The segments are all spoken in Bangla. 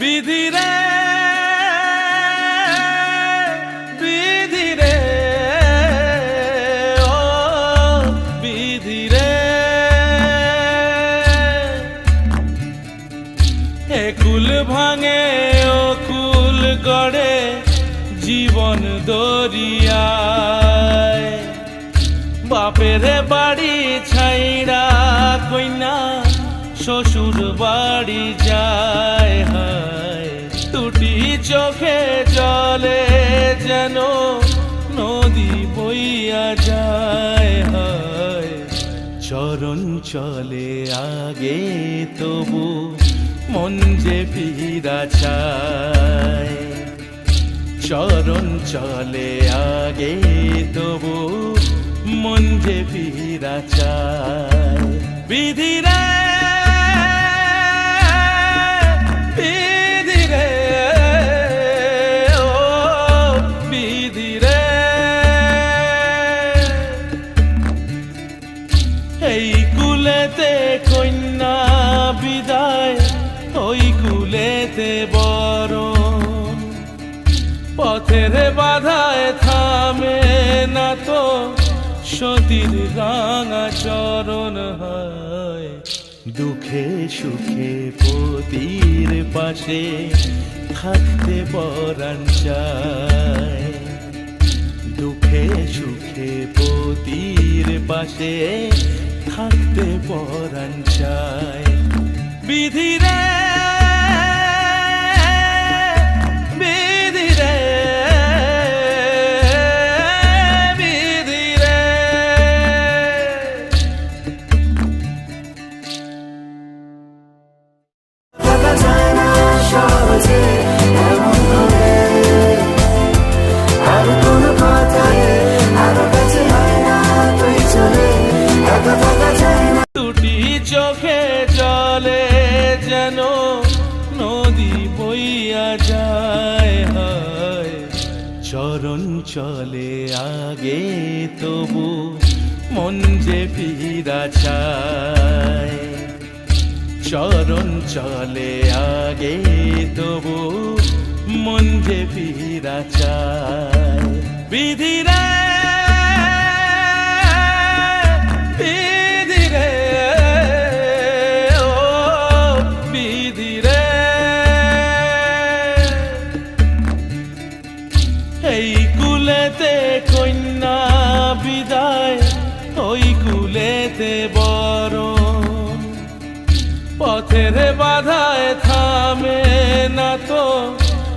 বিধিরে বিধিরে ও বিধিরে এ কুল ভাঙে, ও কুল গড়ে জীবন দরিয়ায়। বাপের বাড়ি ছাইড়া কইনা শ্বশুর বাড়ি যায় হায়, দুটি চোখে জলে যেন নদী বইয়া যায় হায়। চরণ চলে আগে তবু মন যে ফিরা চায়। চরণ চলে আগে তবু মন যে ফিরা চায়। বিধিরে কুলেতে কন্যা বিদায়, ওই কুলেতে বরণ। পথের বাধায় থামে না তো, সতীর রাঙা চরণ হয়। দুঃখে সুখে পতির পাশে থাকতে পরাণ চায়। দুঃখে সুখে পতির পাশে থাকতে পরাঞ্চায় চায়। বিধিরে বিধিরে যেন নদী বইয়া যায়, হায়। চরণ চলে আগে তবু মন যে ফিরা চায়। চরণ চলে আগে তবু মন যে ফিরা চায়। বিধিরে ওই বড় পথের বাধায় থামে না তো,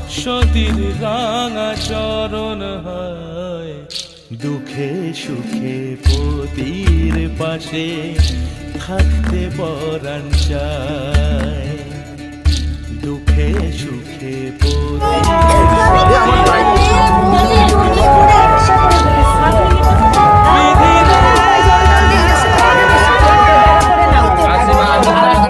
সতীর রাঙা চরণ হয়। দুঃখে সুখে পতির পাশে থাকতে পরাণ চায়।